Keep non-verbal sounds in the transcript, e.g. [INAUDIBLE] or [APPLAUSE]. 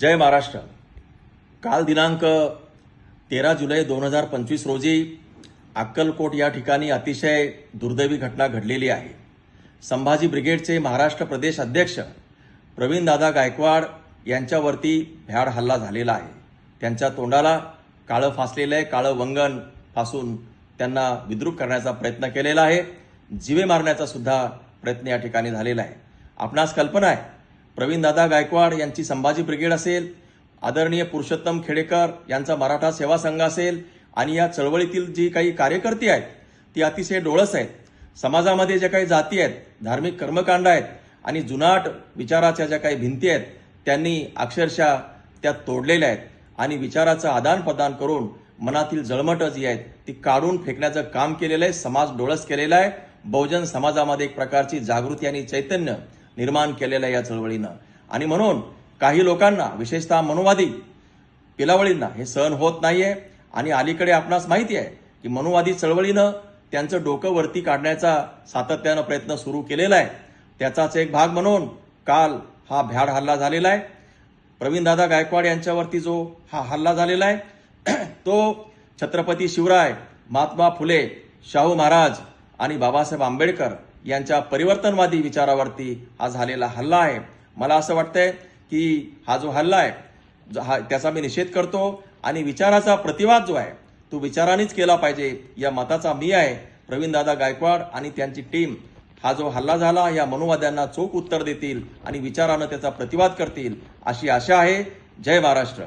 जय महाराष्ट्र. काल दिनांक तेरा जुलै दोन हजार पंचवीस रोजी अक्कलकोट या ठिकाणी अतिशय दुर्दैवी घटना घडलेली आहे. संभाजी ब्रिगेडचे महाराष्ट्र प्रदेश अध्यक्ष प्रवीणदादा गायकवाड यांच्यावरती भ्याड हल्ला झालेला आहे. त्यांच्या तोंडाला काळं फासलेलं आहे काळं वंगण फासून त्यांना विद्रूप करण्याचा प्रयत्न केलेला आहे. जिवे मारण्याचा सुद्धा प्रयत्न या ठिकाणी झालेला आहे. आपणास कल्पना आहे प्रवीणदादा गायकवाड यांची संभाजी ब्रिगेड असेल आदरणीय पुरुषोत्तम खेडेकर यांचा मराठा सेवा संघ असेल आणि या चळवळीतील जी काही कार्यकर्ती आहेत ती अतिशय डोळस आहेत. समाजामध्ये ज्या काही जाती आहेत धार्मिक कर्मकांड आहेत आणि जुनाट विचाराच्या ज्या काही भिंती आहेत त्यांनी अक्षरशः त्या तोडलेल्या आहेत. आणि विचाराचं आदान प्रदान करून मनातील जळमटं जी आहेत ती काढून फेकण्याचं काम केलेलं आहे समाज डोळस केलेला आहे. बहुजन समाजामध्ये एक प्रकारची जागृती आणि चैतन्य निर्माण केलेलं आहे या चळवळीनं. आणि म्हणून काही लोकांना विशेषतः मनुवादी पिलावळींना हे सहन होत नाहीये. आणि अलीकडे आपणास माहिती आहे की मनुवादी चळवळीनं त्यांचं डोकं वरती काढण्याचा सातत्यानं प्रयत्न सुरू केलेला आहे. त्याचाच एक भाग म्हणून काल हा भ्याड हल्ला झालेला आहे. प्रवीणदादा गायकवाड यांच्यावरती जो हा हल्ला झालेला आहे [CLEARS THROAT] तो छत्रपती शिवराय महात्मा फुले शाहू महाराज आणि बाबासाहेब आंबेडकर यांच्या परिवर्तनवादी विचारावरती हा झालेला हल्ला आहे. मला असं वाटतंय की हा जो हल्ला आहे ज- हा त्याचा मी निषेध करतो आणि विचाराचा प्रतिवाद जो आहे तो विचारानेच केला पाहिजे या मताचा मी आहे प्रवीणदादा गायकवाड आणि त्यांची टीम. हा जो हल्ला झाला या मनुवाद्यांना चोख उत्तर देतील आणि विचारानं त्याचा प्रतिवाद करतील अशी आशा आहे. जय महाराष्ट्र.